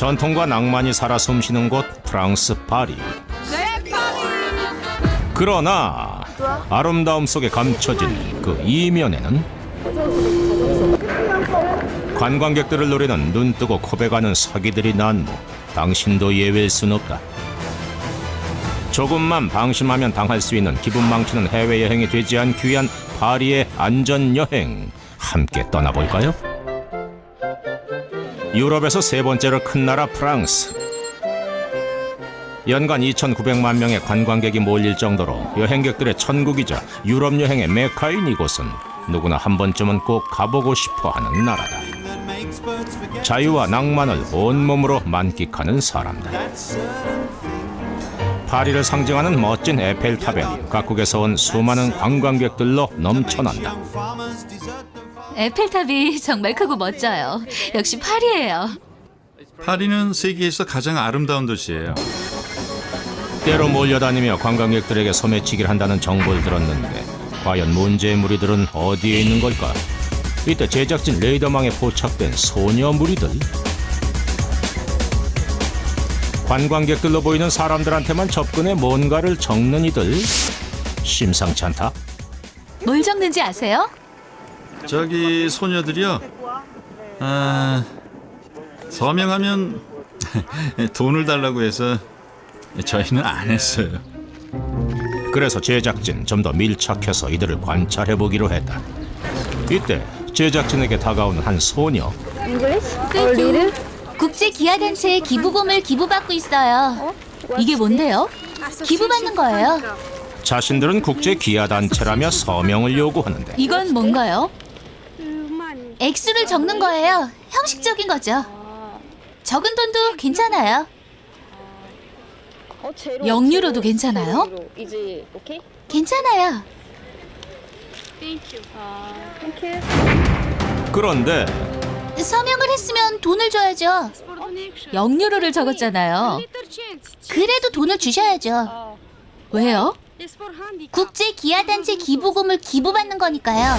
전통과 낭만이 살아 숨쉬는 곳 프랑스 파리. 그러나 아름다움 속에 감춰진 그 이면에는 관광객들을 노리는 눈뜨고 코베가는 사기들이 난무. 당신도 예외일 순 없다. 조금만 방심하면 당할 수 있는 기분 망치는 해외여행이 되지 않 귀한 파리의 안전여행 함께 떠나볼까요? 유럽에서 세 번째로 큰 나라 프랑스 연간 2,900만 명의 관광객이 몰릴 정도로 여행객들의 천국이자 유럽 여행의 메카인 이곳은 누구나 한 번쯤은 꼭 가보고 싶어 하는 나라다. 자유와 낭만을 온몸으로 만끽하는 사람들. 파리를 상징하는 멋진 에펠탑엔 각국에서 온 수많은 관광객들로 넘쳐난다. 에펠탑이 정말 크고 멋져요. 역시 파리예요. 파리는 세계에서 가장 아름다운 도시예요. 때로 몰려다니며 관광객들에게 소매치기를 한다는 정보를 들었는데 과연 문제의 무리들은 어디에 있는 걸까? 이때 제작진 레이더망에 포착된 소녀 무리들. 관광객들로 보이는 사람들한테만 접근해 뭔가를 적는 이들. 심상치 않다. 뭘 적는지 아세요? 저기 소녀들이요. 아, 서명하면 돈을 달라고 해서 저희는 안 했어요. 그래서 제작진 좀 더 밀착해서 이들을 관찰해 보기로 했다. 이때 제작진에게 다가오는 한 소녀. 국제 기아 단체에 기부금을 기부받고 있어요. 이게 뭔데요? 기부받는 거예요. 자신들은 국제 기아 단체라며 서명을 요구하는데 이건 뭔가요? 액수를 적는 거예요. 형식적인 거죠. 적은 돈도 괜찮아요. 영유로도 괜찮아요? 괜찮아요. 그런데 서명을 했으면 돈을 줘야죠. 영유로를 적었잖아요. 그래도 돈을 주셔야죠. 왜요? 국제 기아 단체 기부금을 기부받는 거니까요.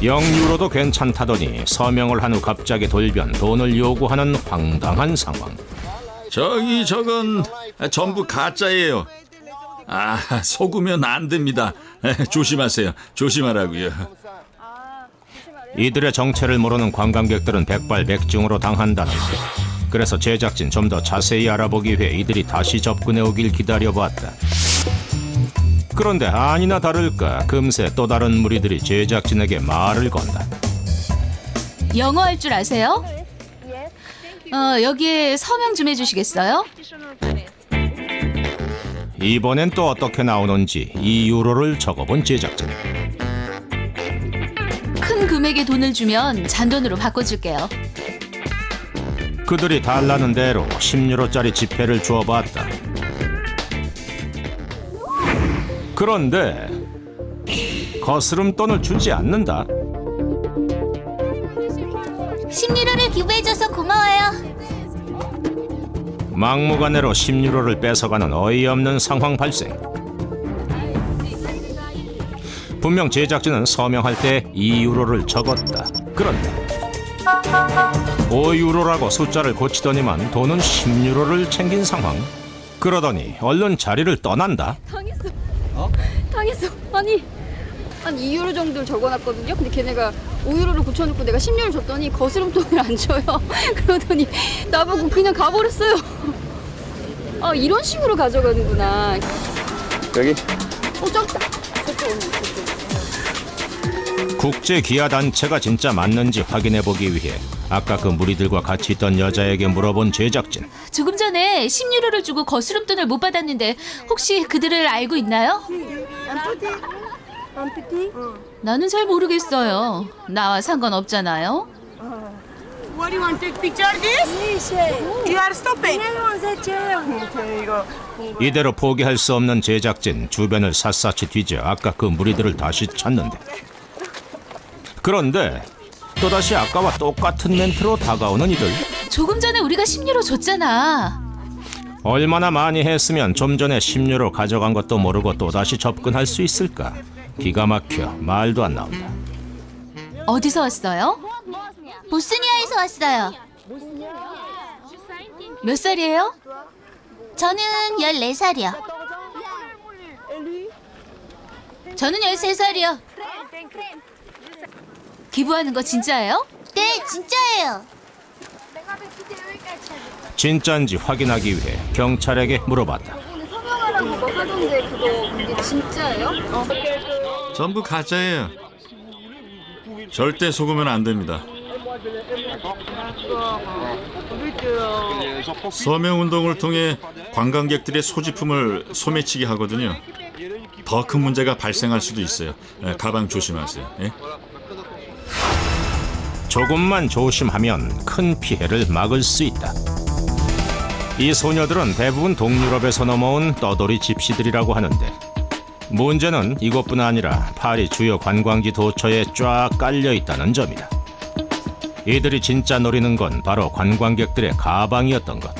0유로도 괜찮다더니 서명을 한 후 갑자기 돌변 돈을 요구하는 황당한 상황. 저기 저건 전부 가짜예요. 아, 속으면 안 됩니다. 조심하세요. 조심하라고요. 이들의 정체를 모르는 관광객들은 백발백중으로 당한다는데 그래서 제작진 좀 더 자세히 알아보기 위해 이들이 다시 접근해 오길 기다려봤다. 그런데 아니나 다를까 금세 또 다른 무리들이 제작진에게 말을 건다. 영어 할 줄 아세요? 어, 여기에 서명 좀 해주시겠어요? 이번엔 또 어떻게 나오는지 2유로를 적어본 제작진. 큰 금액의 돈을 주면 잔돈으로 바꿔줄게요. 그들이 달라는 대로 10유로짜리 지폐를 주어봤다. 그런데 거스름 돈을 주지 않는다. 10유로를 기부해줘서 고마워요. 막무가내로 10유로를 뺏어가는 어이없는 상황 발생. 분명 제작진은 서명할 때 2유로를 적었다. 그런데 5유로라고 숫자를 고치더니만 돈은 10유로를 챙긴 상황. 그러더니 얼른 자리를 떠난다. 당했어. 아니 한 2유로 정도를 적어놨거든요. 근데 걔네가 5유로를 고쳐놓고 내가 10유로를 줬더니 거스름돈을 안 줘요. 그러더니 나보고 그냥 가버렸어요. 아 이런 식으로 가져가는구나. 여기 어 적다. 저쪽 오는 저쪽. 국제 기아 단체가 진짜 맞는지 확인해 보기 위해 아까 그 무리들과 같이 있던 여자에게 물어본 제작진. 조금 전에 10유로를 주고 거스름돈을 못 받았는데 혹시 그들을 알고 있나요? 나는 잘 모르겠어요. 나와 상관없잖아요. What do you want to take picture of this? You gotta stop it. 이대로 포기할 수 없는 제작진 주변을 샅샅이 뒤져 아까 그 무리들을 다시 찾는데 그런데 또다시 아까와 똑같은 멘트로 다가오는 이들 조금 전에 우리가 10유로 줬잖아. 얼마나 많이 했으면 좀 전에 10유로 가져간 것도 모르고 또다시 접근할 수 있을까 기가 막혀 말도 안 나온다 어디서 왔어요? 보스니아에서 왔어요. 몇 살이에요? 저는 14살이요. 저는 13살이요. 기부하는 거 진짜예요? 네, 진짜예요. 진짜인지 확인하기 위해 경찰에게 물어봤다. 뭐 하던데 그거 그게 진짜예요? 어. 전부 가짜예요. 절대 속으면 안 됩니다. 서명 운동을 통해 관광객들의 소지품을 소매치기 하거든요. 더 큰 문제가 발생할 수도 있어요. 예, 가방 조심하세요. 예? 조금만 조심하면 큰 피해를 막을 수 있다. 이 소녀들은 대부분 동유럽에서 넘어온 떠돌이 집시들이라고 하는데 문제는 이것뿐 아니라 파리 주요 관광지 도처에 쫙 깔려 있다는 점이다. 이들이 진짜 노리는 건 바로 관광객들의 가방이었던 것.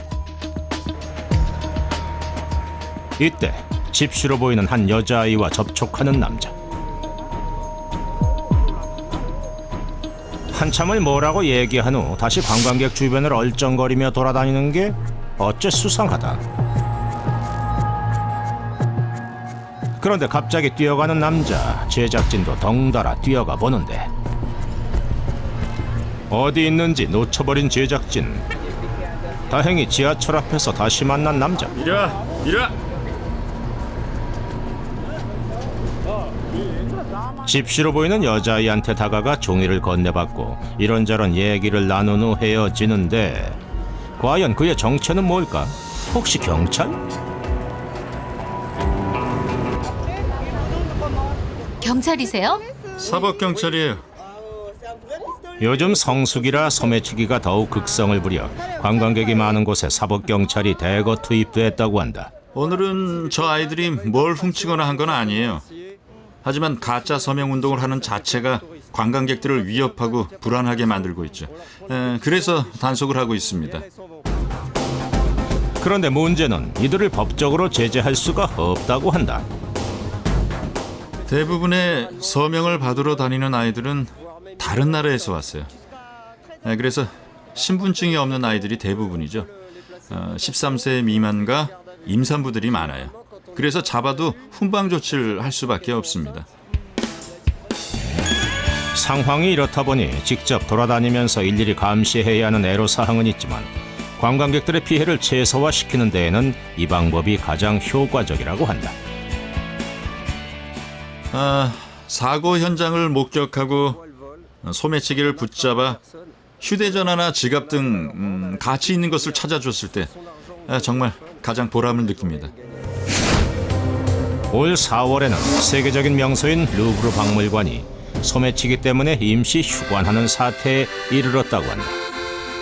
이때 집시로 보이는 한 여자아이와 접촉하는 남자. 한참을 뭐라고 얘기한 후 다시 관광객 주변을 얼쩡거리며 돌아다니는 게 어째 수상하다. 그런데 갑자기 뛰어가는 남자 제작진도 덩달아 뛰어가 보는데 어디 있는지 놓쳐버린 제작진 다행히 지하철 앞에서 다시 만난 남자 이리 와, 이리 와. 집시로 보이는 여자아이한테 다가가 종이를 건네받고 이런저런 얘기를 나눈 후 헤어지는데 과연 그의 정체는 뭘까? 혹시 경찰? 경찰이세요? 사법 경찰이에요. 요즘 성수기라 소매치기가 더욱 극성을 부려 관광객이 많은 곳에 사법 경찰이 대거 투입됐다고 한다. 오늘은 저 아이들이 뭘 훔치거나 한 건 아니에요. 하지만 가짜 서명 운동을 하는 자체가 관광객들을 위협하고 불안하게 만들고 있죠. 에, 그래서 단속을 하고 있습니다. 그런데 문제는 이들을 법적으로 제재할 수가 없다고 한다. 대부분의 서명을 받으러 다니는 아이들은 다른 나라에서 왔어요. 에, 그래서 신분증이 없는 아이들이 대부분이죠. 어, 13세 미만과 임산부들이 많아요. 그래서 잡아도 훈방 조치를 할 수밖에 없습니다. 상황이 이렇다 보니 직접 돌아다니면서 일일이 감시해야 하는 애로사항은 있지만 관광객들의 피해를 최소화시키는 데에는 이 방법이 가장 효과적이라고 한다. 아, 사고 현장을 목격하고 소매치기를 붙잡아 휴대전화나 지갑 등 음, 가치 있는 것을 찾아줬을 때 아, 정말 가장 보람을 느낍니다. 올 4월에는 세계적인 명소인 루브르 박물관이 소매치기 때문에 임시 휴관하는 사태에 이르렀다고 한다.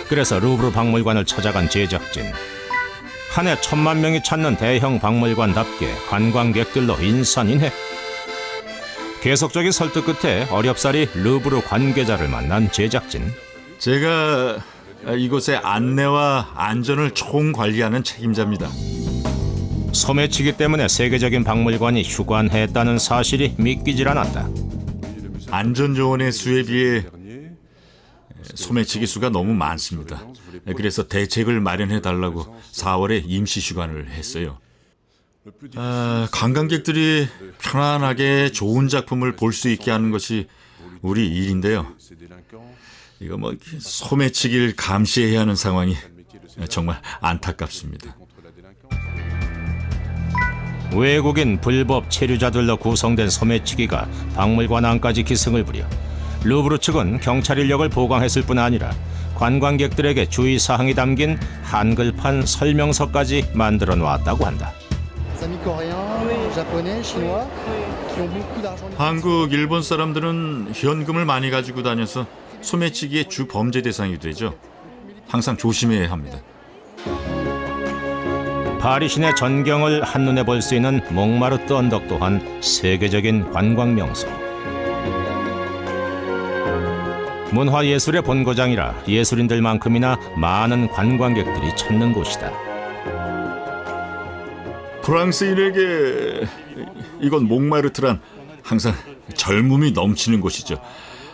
그래서 루브르 박물관을 찾아간 제작진. 한 해 천만 명이 찾는 대형 박물관답게 관광객들로 인산인해. 계속적인 설득 끝에 어렵사리 루브르 관계자를 만난 제작진. 제가 이곳의 안내와 안전을 총 관리하는 책임자입니다. 소매치기 때문에 세계적인 박물관이 휴관했다는 사실이 믿기질 않았다. 안전요원의 수에 비해 소매치기 수가 너무 많습니다. 그래서 대책을 마련해 달라고 4월에 임시 휴관을 했어요. 아, 관광객들이 편안하게 좋은 작품을 볼 수 있게 하는 것이 우리 일인데요. 이거 뭐 소매치기를 감시해야 하는 상황이 정말 안타깝습니다. 외국인 불법 체류자들로 구성된 소매치기가 박물관 안까지 기승을 부려 루브르 측은 경찰 인력을 보강했을 뿐 아니라 관광객들에게 주의사항이 담긴 한글판 설명서까지 만들어 놨다고 한다. 한국, 일본 사람들은 현금을 많이 가지고 다녀서 소매치기의 주 범죄 대상이 되죠. 항상 조심해야 합니다. 파리 시내 전경을 한눈에 볼 수 있는 몽마르트 언덕 또한 세계적인 관광 명소. 문화 예술의 본고장이라 예술인들만큼이나 많은 관광객들이 찾는 곳이다. 프랑스인에게 이건 몽마르트란 항상 젊음이 넘치는 곳이죠.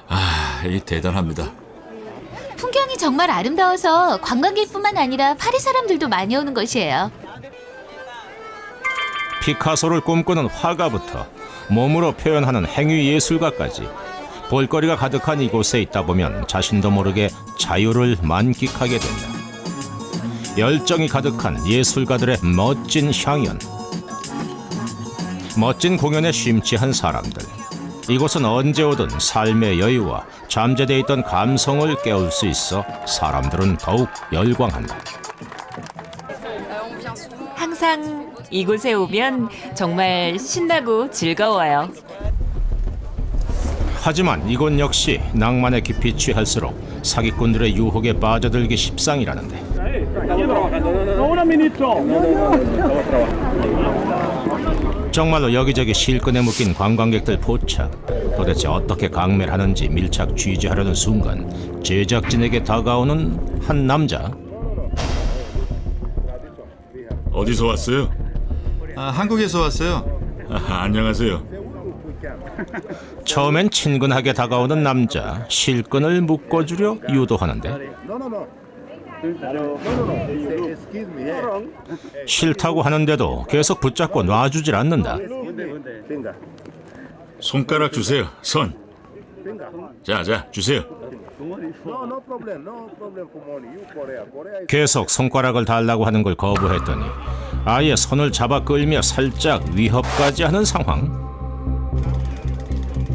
아, 이 대단합니다. 풍경이 풍경이 정말 아름다워서 관광객뿐만 아니라 파리 사람들도 많이 오는 곳이에요. 피카소를 꿈꾸는 화가부터 몸으로 표현하는 행위 예술가까지 볼거리가 가득한 이곳에 있다 보면 자신도 모르게 자유를 만끽하게 된다. 열정이 가득한 예술가들의 멋진 향연. 멋진 공연에 심취한 사람들. 이곳은 언제 오든 삶의 여유와 잠재되어 있던 감성을 깨울 수 있어 사람들은 더욱 열광한다. 항상 이곳에 오면 정말 신나고 즐거워요. 하지만 이곳 역시 낭만에 깊이 취할수록 사기꾼들의 유혹에 빠져들기 십상이라는데 정말로 여기저기 실끈에 묶인 관광객들 포착 도대체 어떻게 강매를 하는지 밀착 취재하려는 순간 제작진에게 다가오는 한 남자 어디서 왔어요? 아, 한국에서 왔어요. 아, 안녕하세요. 처음엔 친근하게 다가오는 남자 실끈을 묶어주려 유도하는데 싫다고 하는데도 계속 붙잡고 놔주질 않는다 손가락 주세요. 손. 자, 자, 주세요. 계속 손가락을 달라고 하는 걸 거부했더니 아예 손을 잡아 끌며 살짝 위협까지 하는 상황.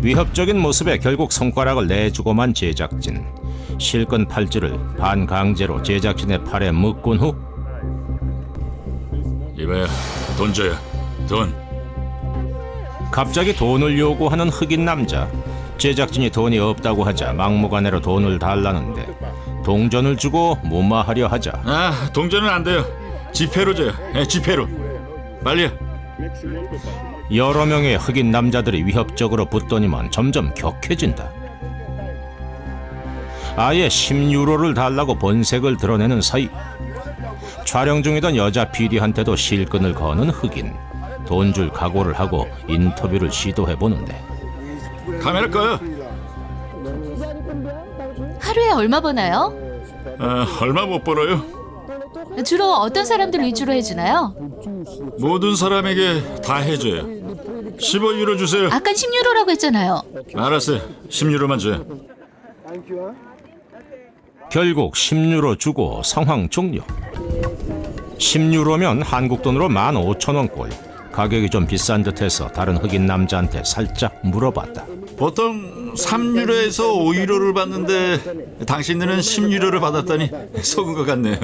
위협적인 모습에 결국 손가락을 내주고만 제작진. 실끈 팔찌를 반강제로 제작진의 팔에 묶은 후 이봐야, 돈 줘요. 돈. 갑자기 돈을 요구하는 흑인 남자. 제작진이 돈이 없다고 하자 막무가내로 돈을 달라는데 동전을 주고 무마하려 하자 아, 동전은 안 돼요. 지폐로 줘요. 예, 지폐로. 빨리요. 여러 명의 흑인 남자들이 위협적으로 붙더니만 점점 격해진다. 아예 10유로를 달라고 본색을 드러내는 사이 촬영 중이던 여자 PD한테도 실끈을 거는 흑인 돈 줄 각오를 하고 인터뷰를 시도해 보는데 카메라 꺼요. 하루에 얼마 버나요? 아, 얼마 못 벌어요? 주로 어떤 사람들 위주로 해주나요? 모든 사람에게 다 해줘요. 15유로 주세요. 아깐 10유로라고 했잖아요. 알았어요. 10유로만 줘요. 결국 10유로 주고 상황 종료 10유로면 한국 돈으로 15,000원꼴 가격이 좀 비싼 듯해서 다른 흑인 남자한테 살짝 물어봤다 보통 3유로에서 5유로를 받는데 당신들은 10유로를 받았다니 속은 것 같네요.